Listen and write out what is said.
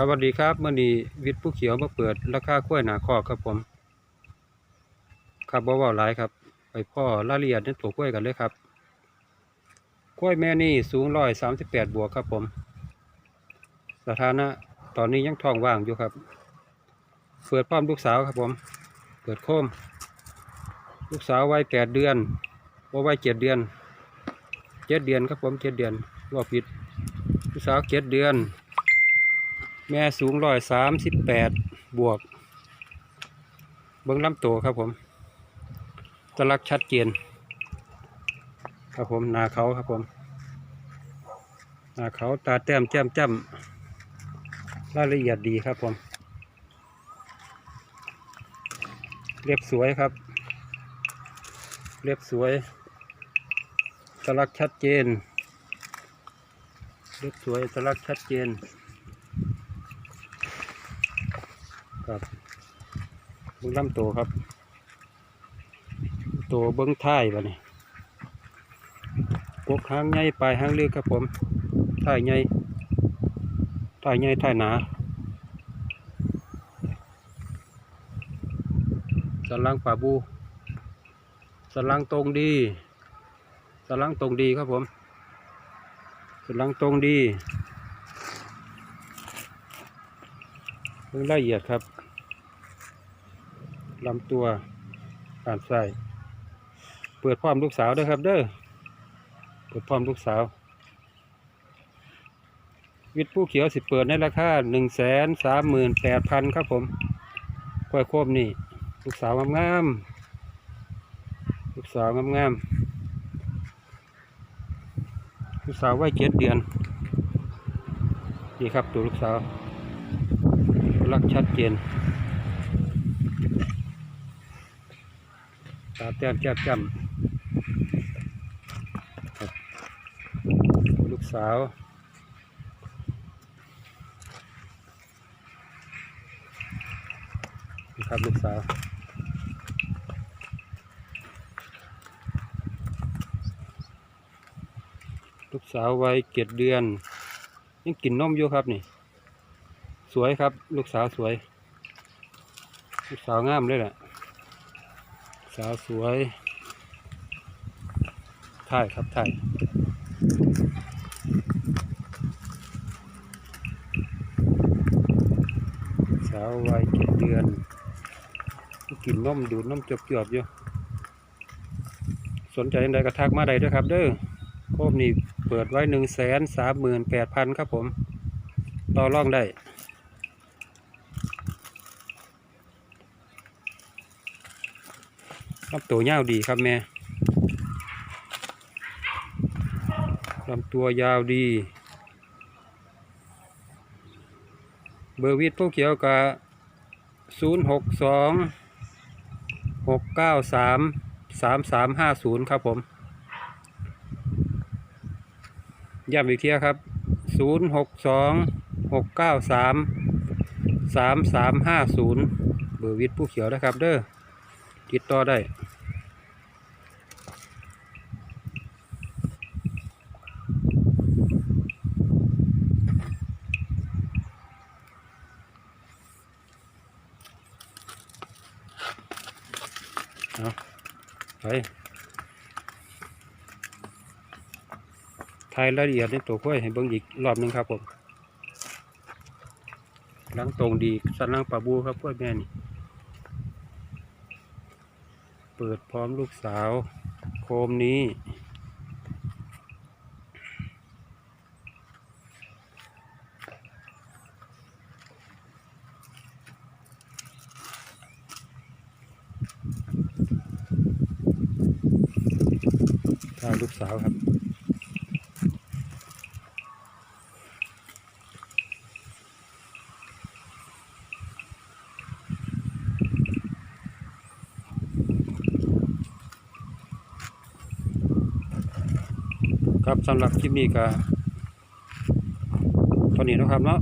ครับสวัสดีครับเมื่อนี้วิทย์ผู้เขียวมาเปิดราคากล้วยหนาคอครับผม ครับบ่เว่าหลายครับ ไปพ่อรายละเอียดในตัวกล้วยกันเลยครับกล้วยแม่นี่สูงร้อยสามสิบแปดบวกครับผม สถานะตอนนี้ยังท้องว่างอยู่ครับ เปิดพร้อมลูกสาวครับผม เปิดโคม ลูกสาววัยแปดเดือนว่าวัยเจ็ดเดือนเจ็ดเดือนครับผมเจ็ดเดือนว่าผิด ลูกสาวเจ็ดเดือน แม่สูงร้อยสามสิบแปดบวก เบิ้งลำตัวครับผมตลักชัดเจนครับผมนาเขาครับผมนาเขาตาแต้มแจ่มจ้ำรายละเอียดดีครับผม เรียบสวยครับ เรียบสวยตลักชัดเจนเรียบสวยตลักชัดเจน ครับเบิ้งลำตัวครับ ตัวเบิ้องท้ายบะนี่กกหางใหญ่ปลายหางเล็กครับผมท้ายใหญ่ท้ายใหญ่ท้ายหนาสัลังป่าบูสัลังตรงดีสัลังตรงดีครับผมสัลังตรงดีเบิ่งละเอียดครับ ลำตัวอ่านใส่เปิดพร้อมลูกสาวด้วยครับ เด้อเปิดพร้อมลูกสาว วิทผู้เขียวสิเปิดในราคาหนึ่งแสนสามหมื่นแปดพันครับผมกล้วยโคมนี่ ลูกสาวงามๆลูกสาวงามๆลูกสาวไว้เจ็ดเดือนนี่ครับตัวลูกสาวลักชัดเจน ตาแต้มแจ่มจ้ำลูกสาวครับลูกสาวลูกสาววัยเจ็ดเดือน ยังกินนมอยู่ครับนี่ สวยครับ ลูกสาวสวย ลูกสาวงามเลยแหละ สาวสวยถ่ายครับถ่ายสาววัยเจ็ดเดือนกินนมดูดนมจบเกือบๆอยู่สนใจอันใดก็ทักมาได้ด้วยครับ เด้อโคมนี่เปิดไว้หนึ่งแสนสามหมื่นแปดพันครับผม ต่อรองได้ ลำตัวยาวดีครับแม่ลำตัวยาวดี เบอร์วิทย์ผู้เขียวกับศูนย์หกสองหกเก้าสามสามสามห้าศูนย์ครับผมย้ำอีกทีครับศูนย์หกสองหกเก้าสามสามสามห้าศูนย์เบอร์วิทผู้เขียวนะครับเด้อ ติดต่อได้เอาไปถ่ายรายละเอียดในตัวกล้วยให้เบิ่งอีกรอบหนึงครับผมล้างตรงดีสันล้างปลาบูครับกล้วยแม่นี่ เปิดพร้อมลูกสาว โคมนี้ทาลูกสาวครับ ครับสำหรับคลิปนี้ก็ตอนนี้นะครับเนาะ